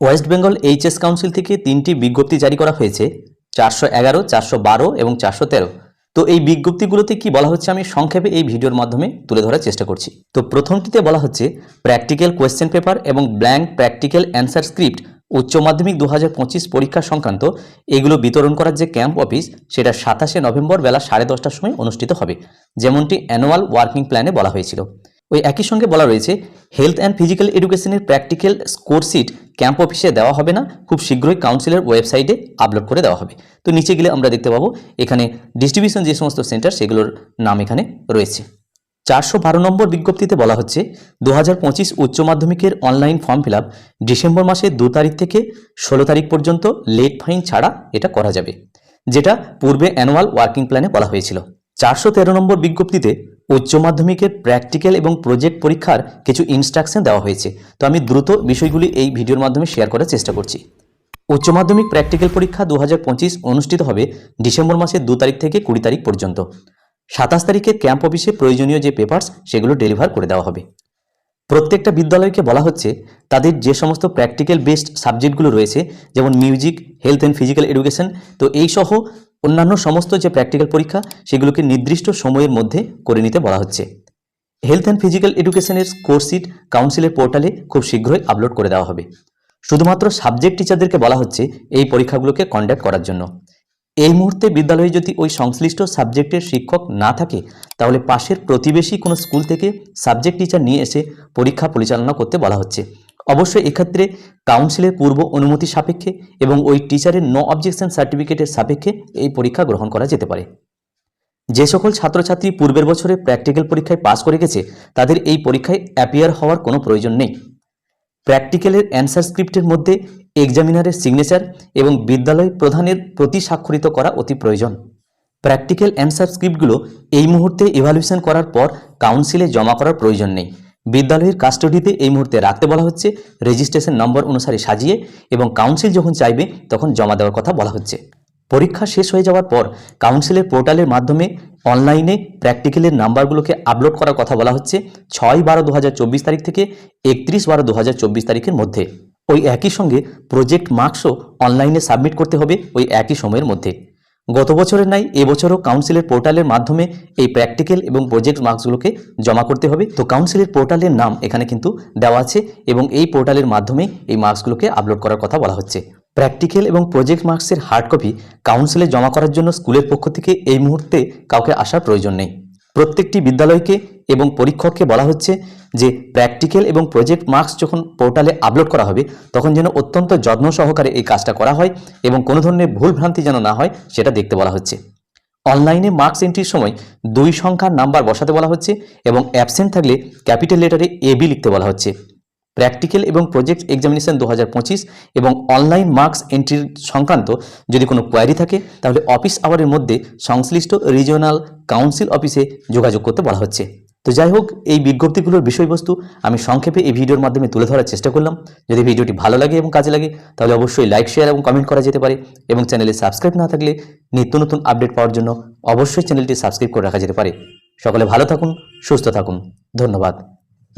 West Bengal HS council থেকে তিনটি বিজ্ঞপ্তি জারি করা হয়েছে, চারশো এগারো, চারশো বারো এবং চারশো তেরো। তো এই বিজ্ঞপ্তিগুলোতে কি বলা হচ্ছে আমি সংক্ষেপে এই ভিডিওর মাধ্যমে তুলে ধরার চেষ্টা করছি। তো প্রথমটিতে বলা হচ্ছে, প্র্যাকটিক্যাল কোয়েশ্চেন পেপার এবং ব্ল্যাঙ্ক প্র্যাকটিক্যাল অ্যান্সার স্ক্রিপ্ট উচ্চ মাধ্যমিক দু হাজার পঁচিশ পরীক্ষা সংক্রান্ত এগুলো বিতরণ করার যে ক্যাম্প অফিস, সেটা সাতাশে নভেম্বর বেলা সাড়ে দশটার সময় অনুষ্ঠিত হবে, যেমনটি অ্যানুয়াল ওয়ার্কিং প্ল্যানে বলা হয়েছিল। ওই একই সঙ্গে বলা রয়েছে, হেলথ অ্যান্ড ফিজিক্যাল এডুকেশনের প্র্যাকটিক্যাল স্কোর সিট ক্যাম্প অফিসে দেওয়া হবে না। খুব শীঘ্রই কাউন্সিলের ওয়েবসাইটে আপলোড করে দেওয়া হবে। তো নিচে গেলে আমরা দেখতে পাবো, এখানে ডিস্ট্রিবিউশন যে সমস্ত সেন্টার সেগুলোর নাম এখানে রয়েছে। চারশো বারো নম্বর বিজ্ঞপ্তিতে বলা হচ্ছে দু হাজার পঁচিশ উচ্চ মাধ্যমিকের অনলাইন ফর্ম ফিল ডিসেম্বর মাসের দু তারিখ থেকে ষোলো তারিখ পর্যন্ত লেট ফাইন ছাড়া এটা করা যাবে, যেটা পূর্বে অ্যানুয়াল ওয়ার্কিং প্ল্যানে বলা হয়েছিল। চারশো তেরো নম্বর বিজ্ঞপ্তিতে উচ্চ মাধ্যমিকের প্র্যাকটিক্যাল এবং প্রজেক্ট পরীক্ষার কিছু ইনস্ট্রাকশন দেওয়া হয়েছে। তো আমি দ্রুত বিষয়গুলি এই ভিডিওর মাধ্যমে শেয়ার করার চেষ্টা করছি। উচ্চ মাধ্যমিক প্র্যাকটিক্যাল পরীক্ষা দু হাজার পঁচিশ অনুষ্ঠিত হবে ডিসেম্বর মাসের দু তারিখ থেকে কুড়ি তারিখ পর্যন্ত। সাতাশ তারিখে ক্যাম্প অফিসে প্রয়োজনীয় যে পেপার্স সেগুলো ডেলিভার করে দেওয়া হবে। প্রত্যেকটা বিদ্যালয়কে বলা হচ্ছে তাদের যে সমস্ত প্র্যাকটিক্যাল বেসড সাবজেক্টগুলো রয়েছে, যেমন music health and physical education তো এই সহ অন্যান্য সমস্ত যে প্র্যাকটিক্যাল পরীক্ষা, সেগুলোকে নির্দিষ্ট সময়ের মধ্যে করে নিতে বলা হচ্ছে। হেলথ অ্যান্ড ফিজিক্যাল এডুকেশনের কোর্স সিট কাউন্সিলের পোর্টালে খুব শীঘ্রই আপলোড করে দেওয়া হবে। শুধুমাত্র সাবজেক্ট টিচারদেরকে বলা হচ্ছে এই পরীক্ষাগুলোকে কন্ডাক্ট করার জন্য। এই মুহূর্তে বিদ্যালয়ে যদি ওই সংশ্লিষ্ট সাবজেক্টের শিক্ষক না থাকে, তাহলে পাশের প্রতিবেশী কোনো স্কুল থেকে সাবজেক্ট টিচার নিয়ে এসে পরীক্ষা পরিচালনা করতে বলা হচ্ছে। অবশ্যই এক্ষেত্রে কাউন্সিলের পূর্ব অনুমতি সাপেক্ষে এবং ওই টিচারের নো অবজেকশন সার্টিফিকেটের সাপেক্ষে এই পরীক্ষা গ্রহণ করা যেতে পারে। যে সকল ছাত্রছাত্রী পূর্বের বছরে প্র্যাকটিক্যাল পরীক্ষায় পাস করে গেছে, তাদের এই পরীক্ষায় অ্যাপিয়ার হওয়ার কোনো প্রয়োজন নেই। প্র্যাকটিক্যালের অ্যান্সার স্ক্রিপ্টের মধ্যে এক্সামিনারের সিগনেচার এবং বিদ্যালয় প্রধানের প্রতি স্বাক্ষরিত করা অতি প্রয়োজন। প্র্যাকটিক্যাল অ্যান্সার স্ক্রিপ্টগুলো এই মুহূর্তে ইভ্যালুয়েশন করার পর কাউন্সিলে জমা করার প্রয়োজন নেই। বিদ্যালয়ের কাস্টডিতে এই মুহূর্তে রাখতে বলা হচ্ছে রেজিস্ট্রেশন নম্বর অনুসারে সাজিয়ে এবং কাউন্সিল যখন চাইবে তখন জমা দেওয়ার কথা বলা হচ্ছে। পরীক্ষা শেষ হয়ে যাওয়ার পর কাউন্সিলের পোর্টালের মাধ্যমে অনলাইনে প্র্যাকটিক্যালের নাম্বারগুলোকে আপলোড করার কথা বলা হচ্ছে ছয় বারো দু তারিখ থেকে একত্রিশ বারো দু তারিখের মধ্যে। ওই একই সঙ্গে প্রজেক্ট মার্কসও অনলাইনে সাবমিট করতে হবে ওই একই সময়ের মধ্যে। গত বছরের নাই এবছরও কাউন্সিলের পোর্টালের মাধ্যমে এই প্র্যাকটিক্যাল এবং প্রজেক্ট মার্কসগুলোকে জমা করতে হবে। তো কাউন্সিলের পোর্টালের নাম এখানে কিন্তু দেওয়া আছে এবং এই পোর্টালের মাধ্যমে এই মার্কসগুলোকে আপলোড করার কথা বলা হচ্ছে। প্র্যাকটিক্যাল এবং প্রজেক্ট মার্কসের হার্ড কপি কাউন্সিলে জমা করার জন্য স্কুলের পক্ষ থেকে এই মুহূর্তে কাউকে আসার প্রয়োজন নেই। প্রত্যেকটি বিদ্যালয়কে এবং পরীক্ষককে বলা হচ্ছে যে প্র্যাকটিক্যাল এবং প্রজেক্ট মার্কস যখন পোর্টালে আপলোড করা হবে, তখন যেন অত্যন্ত যত্ন সহকারে এই কাজটা করা হয় এবং কোনো ধরনের ভুল ভ্রান্তি যেন না হয়, সেটা দেখতে বলা হচ্ছে। অনলাইনে মার্কস এন্ট্রির সময় দুই সংখ্যার নাম্বার বসাতে বলা হচ্ছে এবং অ্যাবসেন্ট থাকলে ক্যাপিটাল লেটারে এবি লিখতে বলা হচ্ছে। প্র্যাকটিক্যাল এবং প্রজেক্ট এক্সামিনেশন দু হাজার পঁচিশ এবং অনলাইন মার্কস এন্ট্রির সংক্রান্ত যদি কোনো কোয়ারি থাকে, তাহলে অফিস আওয়ারের মধ্যে সংশ্লিষ্ট রিজিওনাল কাউন্সিল অফিসে যোগাযোগ করতে বলা হচ্ছে। তো যাই হোক, এই বিজ্ঞপ্তিগুলোর বিষয়বস্তু আমি সংক্ষেপে এই ভিডিওর মাধ্যমে তুলে ধরার চেষ্টা করলাম। যদি ভিডিওটি ভালো লাগে এবং কাজে লাগে, তাহলে অবশ্যই লাইক, শেয়ার এবং কমেন্ট করা যেতে পারে এবং চ্যানেলে সাবস্ক্রাইব না থাকলে নিত্য নতুন আপডেট পাওয়ার জন্য অবশ্যই চ্যানেলটি সাবস্ক্রাইব করে রাখা যেতে পারে। সকলে ভালো থাকুন, সুস্থ থাকুন। ধন্যবাদ।